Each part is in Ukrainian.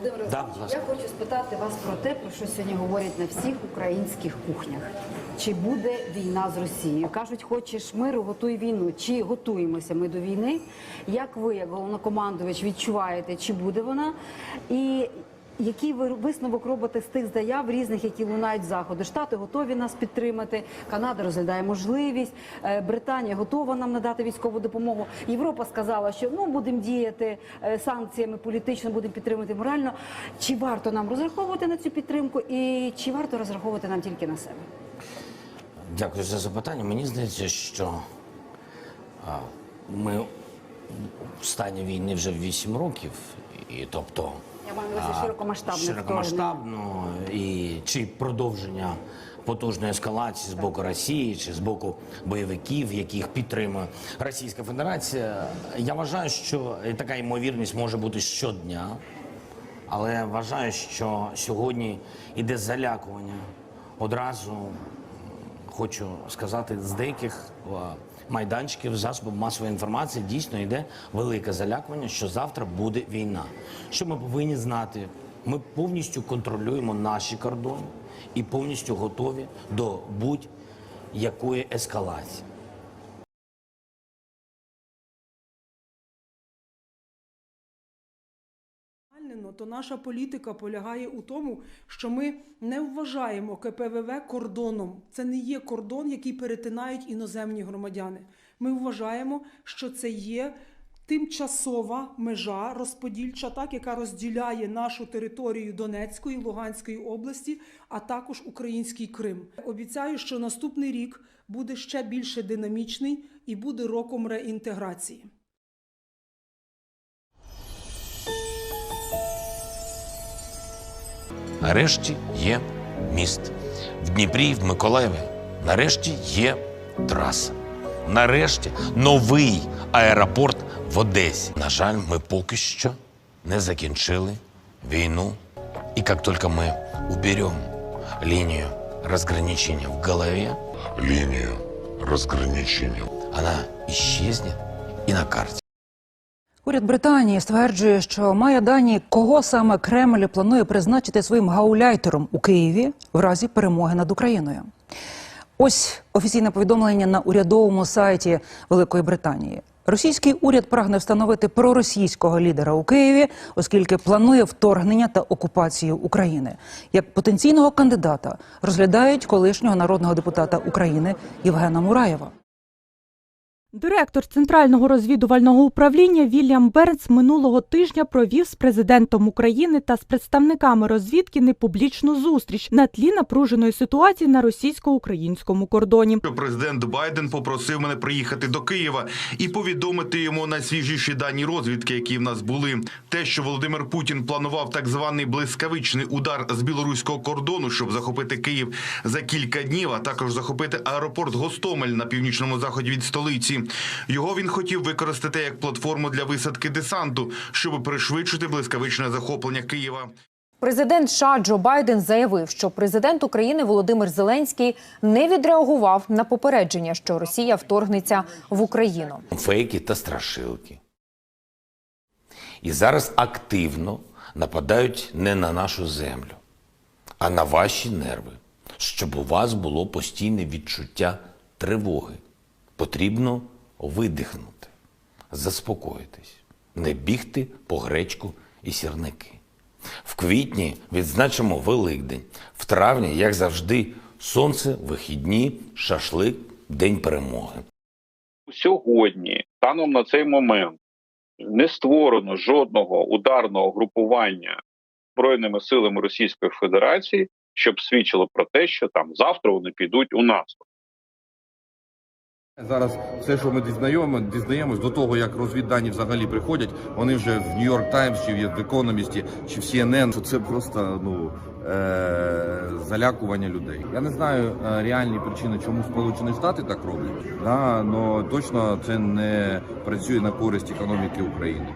Володимир Да, я хочу спитати вас про те, про що сьогодні говорять на всіх українських кухнях. Чи буде війна з Росією? Кажуть, хочеш миру, готуй війну. Чи готуємося ми до війни? Як ви, як головнокомандувач, відчуваєте, чи буде вона? І який ви висновок робите з тих заяв різних, які лунають з заходу? Штати готові нас підтримати. Канада розглядає можливість. е, Британія готова нам надати військову допомогу. Європа сказала, що ну будемо діяти е, санкціями політично, будемо підтримувати морально. Чи варто нам розраховувати на цю підтримку, і чи варто розраховувати нам тільки на себе? Дякую за запитання. Мені здається, що ми в стані війни вже 8 років, і тобто Я маю на увазі широкомасштабне широкомасштабно і чи продовження потужної ескалації з боку Росії чи з боку бойовиків, яких підтримує Російська Федерація. Я вважаю, що така ймовірність може бути щодня. Але вважаю, що сьогодні іде залякування. Одразу хочу сказати, з деяких е, майданчиків засобів масової інформації дійсно йде велике залякування, що завтра буде війна. Що ми повинні знати? Ми повністю контролюємо наші кордони і повністю готові до будь-якої ескалації. Реально, то наша політика полягає у тому, що ми не вважаємо КПВВ кордоном. Це не є кордон, який перетинають іноземні громадяни. Ми вважаємо, що це є тимчасова межа розподільча, так яка розділяє нашу територію Донецької, Луганської області, а також український Крим. Обіцяю, що наступний рік буде ще більше динамічний і буде роком реінтеграції. Нарешті є міст. В Дніпрі, в Миколаєві. Нарешті є траса. Нарешті новий аеропорт в Одесі. На жаль, ми поки що не закінчили війну. І як тільки ми уберем лінію розграничення в голові, линию разграничения. вона исчезнет і на карті. Уряд Британії стверджує, що має дані, кого саме Кремль планує призначити своїм гауляйтером у Києві в разі перемоги над Україною. Ось офіційне повідомлення на урядовому сайті Великої Британії. Російський уряд прагне встановити проросійського лідера у Києві, оскільки планує вторгнення та окупацію України. Як потенційного кандидата розглядають колишнього народного депутата України Євгена Мураєва. Директор центрального розвідувального управління Вільям Бернс минулого тижня провів з президентом України та з представниками розвідки непублічну зустріч на тлі напруженої ситуації на російсько-українському кордоні. президент Байден попросив мене приїхати до Києва і повідомити йому найсвіжіші дані розвідки, які в нас були. Те, що Володимир Путін планував так званий блискавичний удар з білоруського кордону, щоб захопити Київ за кілька днів, а також захопити аеропорт Гостомель на північному заході від столиці. Його він хотів використати як платформу для висадки десанту, щоб пришвидшити блискавичне захоплення Києва. Президент США Джо Байден заявив, що президент України Володимир Зеленський не відреагував на попередження, що Росія вторгнеться в Україну. фейки та страшилки. І зараз активно нападають не на нашу землю, а на ваші нерви, щоб у вас було постійне відчуття тривоги. Потрібно видихнути, заспокоїтись, не бігти по гречку і сірники. В квітні відзначимо Великдень, в травні, як завжди, сонце, вихідні, шашлик, день перемоги. сьогодні, станом на цей момент, не створено жодного ударного групування збройними силами Російської Федерації, щоб свідчило про те, що там завтра вони підуть у наступ. Зараз все, що ми дізнаємо, дізнаємось до того, як розвіддані взагалі приходять, вони вже в Нью-Йорк Таймс, чи в Економісті, чи в CNN, що це просто ну е- залякування людей. Я не знаю е, реальні причини, чому Сполучені Штати так роблять, да, але точно це не працює на користь економіки України.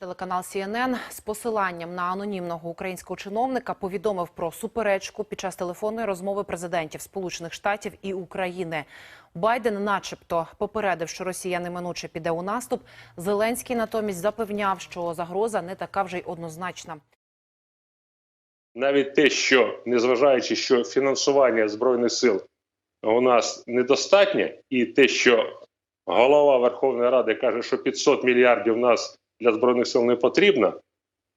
Телеканал CNN з посиланням на анонімного українського чиновника повідомив про суперечку під час телефонної розмови президентів Сполучених Штатів і України. Байден, начебто, попередив, що Росія неминуче піде у наступ. Зеленський натомість запевняв, що загроза не така вже й однозначна. навіть те, що незважаючи, що фінансування збройних сил у нас недостатнє, і те, що голова Верховної Ради каже, що 500 мільярдів у нас для збройних сил не потрібно,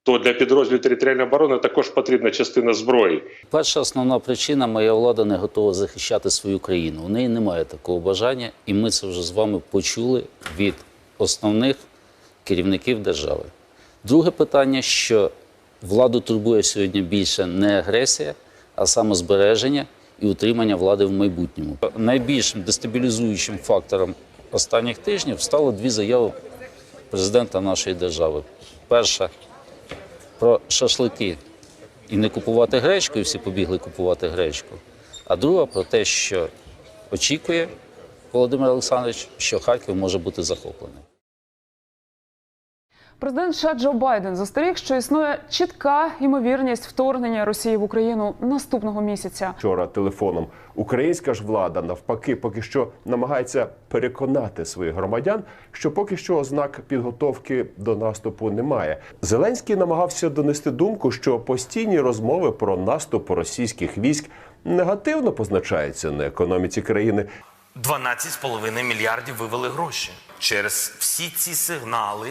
то для підрозділів територіальної оборони також потрібна частина зброї. Перша основна причина моя влада не готова захищати свою країну. У неї немає такого бажання, і ми це вже з вами почули від основних керівників держави. Друге питання, що владу турбує сьогодні більше не агресія, а саме збереження і утримання влади в майбутньому. Найбільшим дестабілізуючим фактором останніх тижнів стало дві заяви президента нашої держави. Перша про шашлики і не купувати гречку, і всі побігли купувати гречку. А друга про те, що очікує Володимир Олександрович, що Харків може бути захоплений. Президент США Джо Байден застеріг, що існує чітка ймовірність вторгнення Росії в Україну наступного місяця. вчора телефоном. Українська ж влада навпаки поки що намагається переконати своїх громадян, що поки що ознак підготовки до наступу немає. Зеленський намагався донести думку, що постійні розмови про наступ російських військ негативно позначаються на економіці країни. 12,5 мільярдів вивели гроші через всі ці сигнали,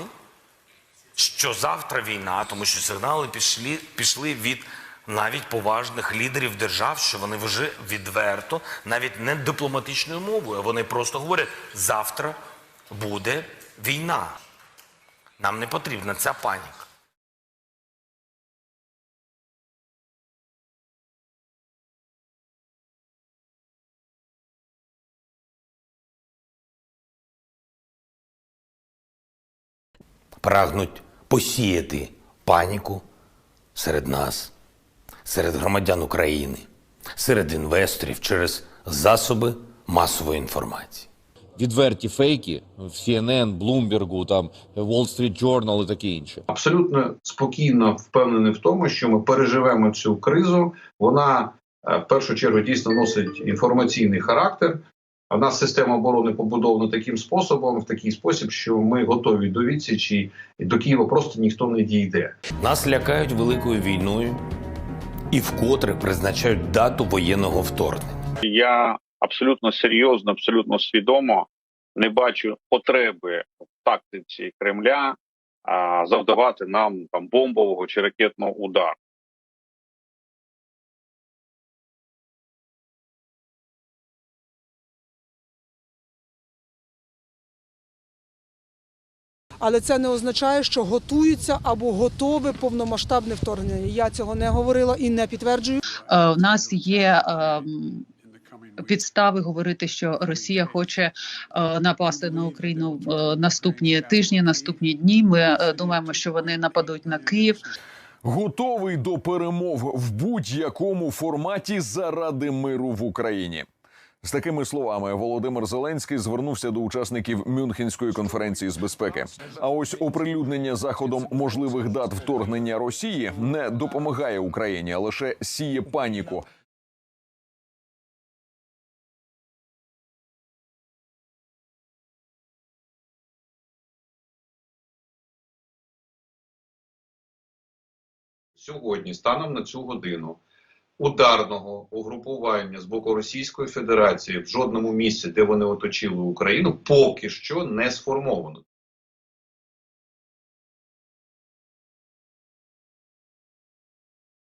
що завтра війна, тому що сигнали пішли, пішли від навіть поважних лідерів держав, що вони вже відверто, навіть не дипломатичною мовою, вони просто говорять: завтра буде війна. Нам не потрібна ця паніка. Прагнуть посіяти паніку серед нас, серед громадян України, серед інвесторів через засоби масової інформації. відверті фейки в CNN, Bloomberg, там Wall Street Journal і таке інше. абсолютно спокійно впевнений в тому, що ми переживемо цю кризу. Вона е, в першу чергу дійсно носить інформаційний характер. А в нас система оборони побудована таким способом, в такий спосіб, що ми готові до відсічі, і до Києва просто ніхто не дійде. Нас лякають великою війною і вкотре призначають дату воєнного вторгнення. Я абсолютно серйозно, абсолютно свідомо не бачу потреби в тактиці Кремля а, завдавати нам там бомбового чи ракетного удару. Але це не означає, що готуються або готове повномасштабне вторгнення. Я цього не говорила і не підтверджую. У нас є ем, підстави говорити, що Росія хоче е, напасти на Україну в е, наступні тижні, наступні дні. Ми е, думаємо, що вони нападуть на Київ. Готовий до перемов в будь-якому форматі заради миру в Україні. З такими словами Володимир Зеленський звернувся до учасників Мюнхенської конференції з безпеки. А ось оприлюднення заходом можливих дат вторгнення Росії не допомагає Україні, а лише сіє паніку. Сьогодні, станом на цю годину, ударного угрупування з боку Російської Федерації в жодному місці, де вони оточили Україну, поки що не сформовано.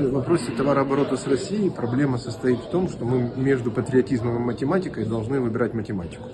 В вопросе товарооборота с Россией проблема состоит в том, что мы между патриотизмом и математикой должны выбирать математику.